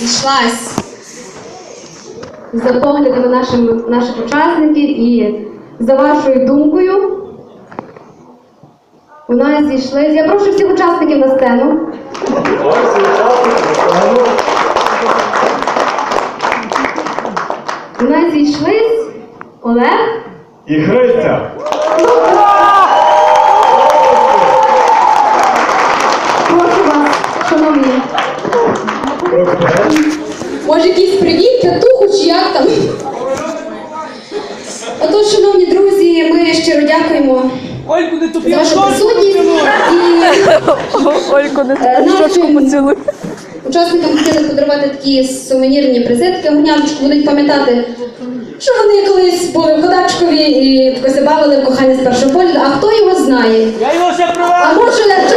зійшлась. за поглядами нашим, наших учасників і за вашою думкою. У нас зійшли. Я прошу всіх учасників на сцену. У нас зійшлись Олег. І Христя. Прошу вас, шановні. Може, якийсь привіт, татуху чи як там? Отож, шановні друзі, ми щиро дякуємо Ольку не за вашу присутність. І Ольку не щочку поцілуй. учасникам хотіли подарувати такі сувенірні презентки. Огняночку будуть пам'ятати, що вони колись були в Ходачкові і тако се бавили в кохання з першого погляду. А хто його знає? Я його ще А може через,